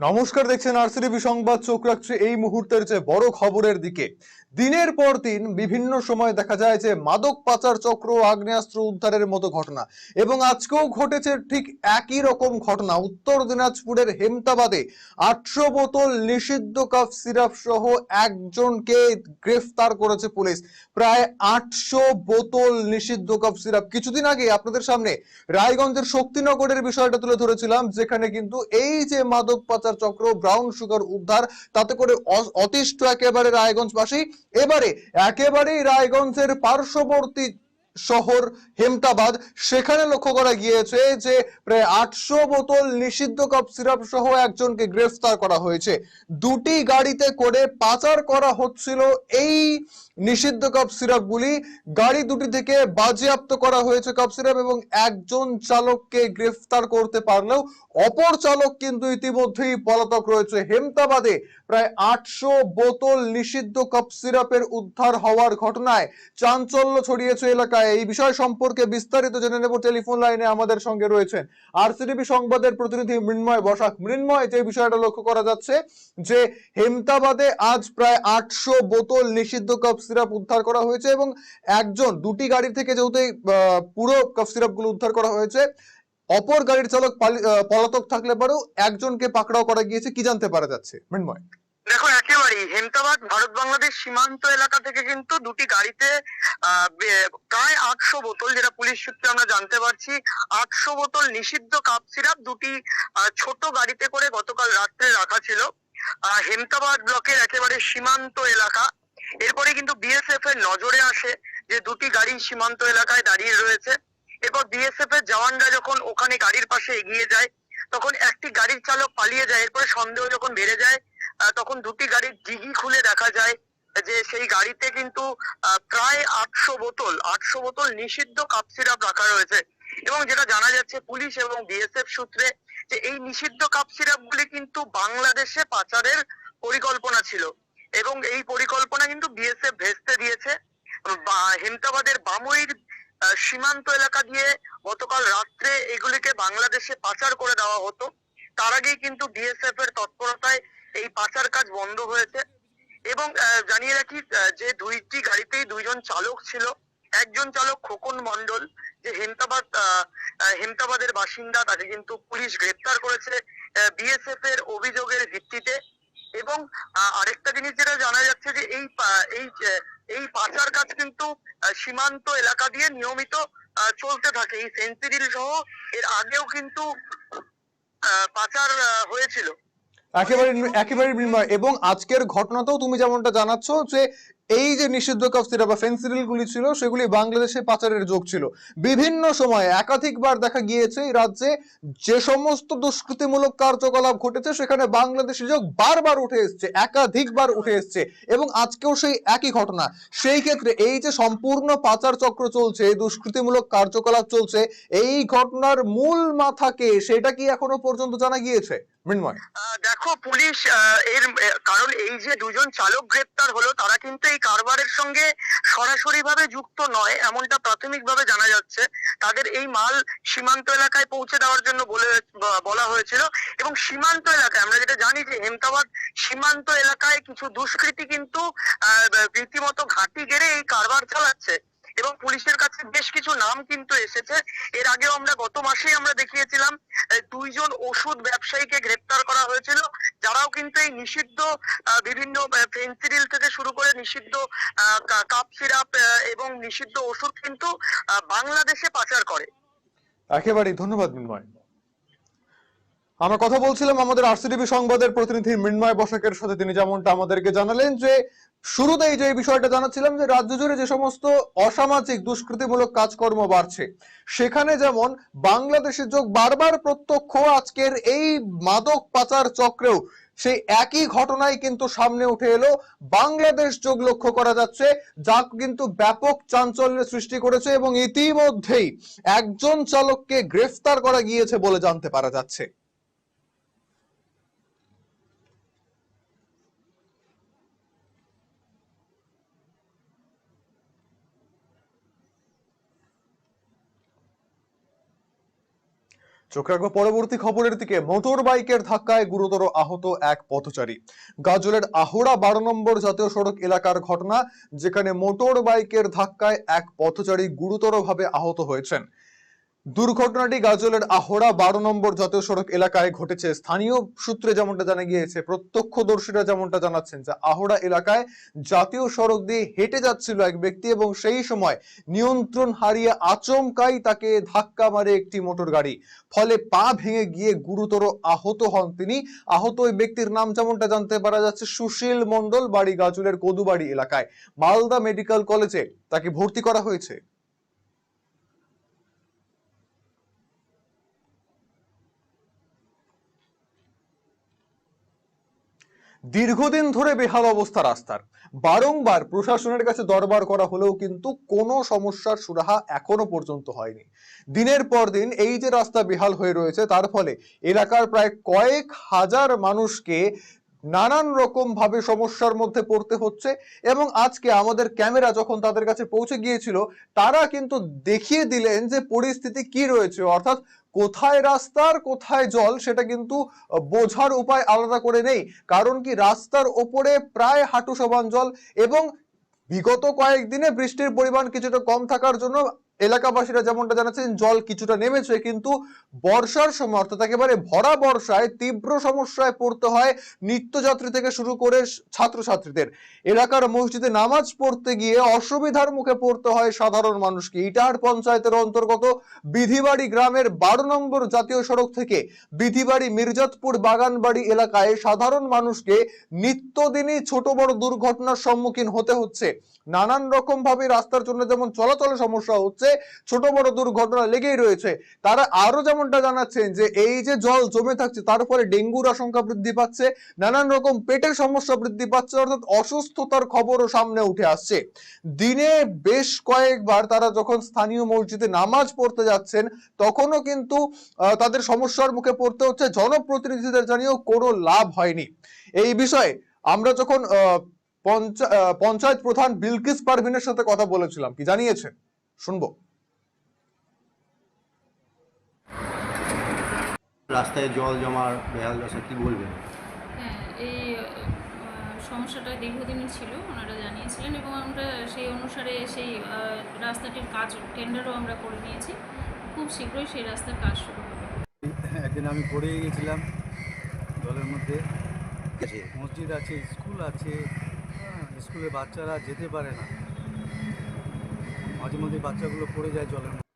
নমস্কার, দেখছেন আরসিটিভি সংবাদ। চোখ রাখছে এই মুহূর্তের যে বড় খবরের দিকে। দিনের পর দিন বিভিন্ন সময় দেখা যায় যে মাদক পাচার চক্র, আগ্নেয়াস্ত্র উদ্ধারের মতো ঘটনা। এবং আজকেও ঘটেছে ঠিক একই রকম ঘটনা। উত্তর দিনাজপুরের হেমতাবাদে আটশো বোতল নিষিদ্ধ কাফ সিরাপ সহ একজনকে গ্রেফতার করেছে পুলিশ। প্রায় আটশো বোতল নিষিদ্ধ কাফ সিরাপ। কিছুদিন আগে আপনাদের সামনে রায়গঞ্জের শক্তিনগরের বিষয়টা তুলে ধরেছিলাম, যেখানে কিন্তু এই যে মাদক পাচার চক্র ব্রাউন সুগার উদ্ধার তাতে করে অতিষ্ঠ একেবারে রায়গঞ্জবাসী। এবারে একেবারেই রায়গঞ্জের পার্শ্ববর্তী শহর হেমতাবাদ। সেখানে লক্ষ্য করা গিয়েছে যে প্রায় আটশো বোতল নিষিদ্ধ কাপ সিরাপ সহ একজনকে গ্রেফতার করা হয়েছে। দুটি গাড়িতে করে পাচার করা হচ্ছিল এই নিষিদ্ধ কাপ সিরাপগুলি। গাড়ি দুটি থেকে বাজেয়াপ্ত করা হয়েছে কাপ সিরাপ এবং একজন চালককে গ্রেফতার করতে পারলেও অপর চালক কিন্তু ইতিমধ্যেই পলাতক রয়েছে। হেমতাবাদে প্রায় আটশো বোতল নিষিদ্ধ কাপ সিরাপের উদ্ধার হওয়ার ঘটনায় চাঞ্চল্য ছড়িয়েছে এলাকায়। এই বিষয় সম্পর্কে বিস্তারিত জেনে নেব টেলিফোন লাইনে আমাদের সঙ্গে রয়েছেন আরসিটিভি সংবাদের প্রতিনিধি মৃন্ময় বসাক। মৃন্ময়, যে বিষয়টা লক্ষ্য করা যাচ্ছে যে হেমতাবাদে আজ প্রায় আটশো বোতল নিষিদ্ধ কাপ সিরাপ উদ্ধার করা হয়েছে এবং একজন, দুটি গাড়ি থেকে যেহেতু পুরো কাপ সিরাপগুলো উদ্ধার করা হয়েছে, অপর গাড়ির চালক পলাতক থাকলে পরেও একজনকে পাকড়াও করা গিয়েছে, কি জানতে পারা যাচ্ছে? মৃন্ময়। দেখো একেবারেই হেমতাবাদ, ভারত বাংলাদেশ সীমান্ত এলাকা থেকে কিন্তু দুটি গাড়িতে প্রায় আটশো বোতল, যেটা পুলিশ সূত্রে আমরা জানতে পারছি, আটশো বোতল নিষিদ্ধ কাপ সিরাপ দুটি ছোট গাড়িতে করে গতকাল রাত্রে রাখা ছিল। হেমতাবাদ ব্লকের একেবারে সীমান্ত এলাকা। এরপরে কিন্তু বিএসএফ এর নজরে আসে যে দুটি গাড়ি সীমান্ত এলাকায় দাঁড়িয়ে রয়েছে। এরপর বিএসএফ এর জওয়ানরা যখন ওখানে গাড়ির পাশে এগিয়ে যায়, তখন একটি গাড়ির চালক পালিয়ে যায়। এরপরে সন্দেহ যখন বেড়ে যায় তখন দুটি গাড়ির ডিগি খুলে দেখা যায় যে সেই গাড়িতে কিন্তু প্রায় আটশো বোতল আটশো বোতল নিষিদ্ধ কাপ সিরাপ রাখা রয়েছে। এবং যেটা জানা যাচ্ছে পুলিশ এবং বিএসএফ সূত্রে যে এই নিষিদ্ধ কাপ সিরাপ গুলি কিন্তু বাংলাদেশে পাচারের পরিকল্পনা ছিল। এবং এই পরিকল্পনা কিন্তু বিএসএফ ভেস্তে দিয়েছে। হেমতাবাদের বামুইর সীমান্ত এলাকা দিয়ে গতকাল রাত্রে এগুলিকে বাংলাদেশে পাচার করে দেওয়া হতো। তার আগেই কিন্তু বিএসএফ এর তৎপরতায় এই পাচার কাজ বন্ধ হয়েছে। এবং জানিয়ে রাখি যে দুইটি গাড়িতেই দুইজন চালক ছিল। একজন চালক খোকন মন্ডল যে হেমতাবাদ হেমতাবাদের বাসিন্দা, তাকে কিন্তু পুলিশ গ্রেপ্তার করেছে বিএসএফ এর অভিযোগের ভিত্তিতে। এবং আরেকটা জিনিস যেটা জানা যাচ্ছে যে এই এই এই পাচার কাজ কিন্তু সীমান্ত এলাকা দিয়ে নিয়মিত চলতে থাকে। এই সেন্সিডিল সহ এর আগেও কিন্তু পাচার হয়েছিল। একেবারে একেবারে এবং আজকের ঘটনাতেও তুমি যেমনটা জানাচ্ছ যে এই যে নিষিদ্ধ কাপ সিরাপ বা ফেন্সিডিল গুলি ছিল, সেগুলি বাংলাদেশে পাচারের যোগ ছিল। বিভিন্ন সময়ে একাধিকবার দেখা গিয়েছে এই রাজ্যে যে সমস্ত দুষ্কৃতিমূলক কার্যকলাপ ঘটেছে, সেখানে বাংলাদেশের যোগ বারবার উঠে এসছে, একাধিকবার উঠে এসছে এবং আজকেও সেই একই ঘটনা। সেই ক্ষেত্রে এই যে সম্পূর্ণ পাচার চক্র চলছে, দুষ্কৃতিমূলক কার্যকলাপ চলছে, এই ঘটনার মূল মাথাকে সেটা কি এখনও পর্যন্ত জানা গিয়েছে? দেখো, পুলিশ এর কারণ এই যে দুজন চালক গ্রেপ্তার হলো, তারা কিন্তু কারবারের সঙ্গে সরাসরি ভাবে যুক্ত নয়, এমনটা প্রাথমিক ভাবে জানা যাচ্ছে। তাদের এই মাল সীমান্ত এলাকায় পৌঁছে দেওয়ার জন্য বলে বলা হয়েছিল। এবং সীমান্ত এলাকায়, আমরা যেটা জানি যে হেমতাবাদ সীমান্ত এলাকায় কিছু দুষ্কৃতী কিন্তু রীতিমতো ঘাঁটি গেড়ে এই কারবার চালাচ্ছে। এবং পুলিশের কাছে বেশ কিছু নাম কিন্তু এসেছে। এর আগেও আমরা গত মাসেই আমরা দেখিয়েছিলাম দুইজন ওষুধ ব্যবসায়ীকে গ্রেপ্তার করা হয়েছিল, যারাও কিন্তু এই নিষিদ্ধ বিভিন্ন ফেন্সিডিল থেকে শুরু করে নিষিদ্ধ কাপ সিরাপ এবং নিষিদ্ধ ওষুধ কিন্তু বাংলাদেশে পাচার করে। একেবারেই, ধন্যবাদ মৃন্ময় আমরা কথা বলছিলাম আমাদের আরসিটিভি সংবাদের প্রতিনিধি মৃন্ময় বসাকের সাথে। তিনি যেমনটা আমাদেরকে জানালেন যে, শুরুতেই যে বিষয়টা জানাচ্ছিলাম যে, রাজ্য জুড়ে যে সমস্ত অসামাজিক, দুষ্কৃতিমূলক কাজকর্ম বাড়ছে, সেখানে যেমন বাংলাদেশের যোগ বারবার প্রত্যক্ষ, আজকের এই মাদক পাচার চক্রেও সেই একই ঘটনাই কিন্তু সামনে উঠে এলো। বাংলাদেশ যোগ লক্ষ্য করা যাচ্ছে, যা কিন্তু ব্যাপক চাঞ্চল্যের সৃষ্টি করেছে এবং ইতিমধ্যেই একজন চালককে গ্রেফতার করা গিয়েছে বলে জানতে পারা যাচ্ছে। চোখ রাখব পরবর্তী খবরের দিকে। মোটর বাইকের ধাক্কায় গুরুতর আহত এক পথচারী। গাজলের আহোড়া বারো নম্বর জাতীয় সড়ক এলাকার ঘটনা, যেখানে মোটর বাইকের ধাক্কায় এক পথচারী গুরুতরভাবে আহত হয়েছেন। দুর্ঘটনাটি গাজলের আহড়া বারো নম্বর জাতীয় সড়ক এলাকায় ঘটেছে। স্থানীয় সূত্রে যেমনটা জানা গিয়েছে, প্রত্যক্ষদর্শীরা যেমনটা জানাচ্ছেন যে আহড়া এলাকায় জাতীয় সড়ক দিয়ে হেঁটে যাচ্ছিল এক ব্যক্তি এবং সেই সময় নিয়ন্ত্রণ হারিয়ে আচমকাই তাকে ধাক্কা মারে একটি মোটর গাড়ি। ফলে পা ভেঙে গিয়ে গুরুতর আহত হন তিনি। আহত ওই ব্যক্তির নাম যেমনটা জানতে পারা যাচ্ছে, সুশীল মণ্ডল, বাড়ি গাজলের কদুবাড়ি এলাকায়। মালদা মেডিকেল কলেজে তাকে ভর্তি করা হয়েছে। দীর্ঘদিন ধরে বেহাল অবস্থা রাস্তার। বারংবার প্রশাসনের কাছে দরবার করা হলেও কিন্তু কোনো সমস্যার সুরাহা এখনও পর্যন্ত হয়নি। দিনের পর দিন এই যে রাস্তা বেহাল হয়ে রয়েছে, তার ফলে এলাকার প্রায় কয়েক হাজার মানুষকে নানান রকম ভাবে সমস্যার মধ্যে পড়তে হচ্ছে এবং আজকে আমাদের ক্যামেরা যখন তাদের কাছে পৌঁছে গিয়েছিল, তারা কিন্তু দেখিয়ে দিলেন যে পরিস্থিতি কি রয়েছে। অর্থাৎ কোথায় রাস্তার কোথায় জল সেটা কিন্তু বোঝার উপায় আলাদা করে নেই। কারণ কি, রাস্তার ওপরে প্রায় হাঁটু সমান জল এবং বিগত কয়েকদিনে বৃষ্টির পরিমাণ কিছুটা কম থাকার জন্য এলাকাবাসীরা যেমনটা জানাচ্ছেন, জল কিছুটা নেমেছে, কিন্তু বর্ষার সময়, অর্থাৎ একেবারে ভরা বর্ষায়, তীব্র সমস্যায় পড়তে হয় নিত্যযাত্রী থেকে শুরু করে ছাত্রছাত্রীদের। এলাকার মসজিদে নামাজ পড়তে গিয়ে অসুবিধার মুখে পড়তে হয় সাধারণ মানুষকে। ইটাহার পঞ্চায়েতের অন্তর্গত বিধিবাড়ি গ্রামের বারো নম্বর জাতীয় সড়ক থেকে বিধিবাড়ি মির্জাতপুর বাগানবাড়ি এলাকায় সাধারণ মানুষকে নিত্যদিনই ছোট বড় দুর্ঘটনার সম্মুখীন হতে হচ্ছে। নানান রকম ভাবে রাস্তার জন্য যেমন চলাচলে সমস্যা হচ্ছে ছোট বড় দুর্ঘটনা লেগেই রয়েছে। তারা আরও যেমনটা জানাচ্ছেন যে এই যে জল জমে থাকছে, তার ফলে ডেঙ্গুর আশঙ্কা বৃদ্ধি পাচ্ছে, নানান রকম পেটের সমস্যা বৃদ্ধি পাচ্ছে, অর্থাৎ অসুস্থতার খবরও সামনে উঠে আসছে। দিনে বেশ কয়েকবার তারা যখন স্থানীয় মসজিদে নামাজ পড়তে যাচ্ছেন, তখনও কিন্তু তাদের সমস্যার মুখে পড়তে হচ্ছে। জনপ্রতিনিধিদের জানিয়েও কোনো লাভ হয়নি। এই বিষয়ে আমরা যখন পঞ্চায়েত প্রধান বিলকিস পারভিনের সাথে কথা বলেছিলাম, কি জানিয়েছেন? শুনব। রাস্তায় জল জমার বেহাল দশা কি বলবেন হ্যাঁ এই সমস্যাটা দীর্ঘদিনই ছিল ওনারা জানিয়েছিলেন এবং আমরা সেই অনুসারে সেই রাস্তাটির কাজ টেন্ডারও আমরা করে নিয়েছি। খুব শীঘ্রই সেই রাস্তার কাজ শুরু হবে। একদিন আমি পড়ে গেছিলাম জলের মধ্যে। আছে। মসজিদ আছে স্কুল আছে হ্যাঁ, স্কুলে বাচ্চারা যেতে পারে না। মাঝে মাঝে বাচ্চাগুলো পড়ে যায় জলের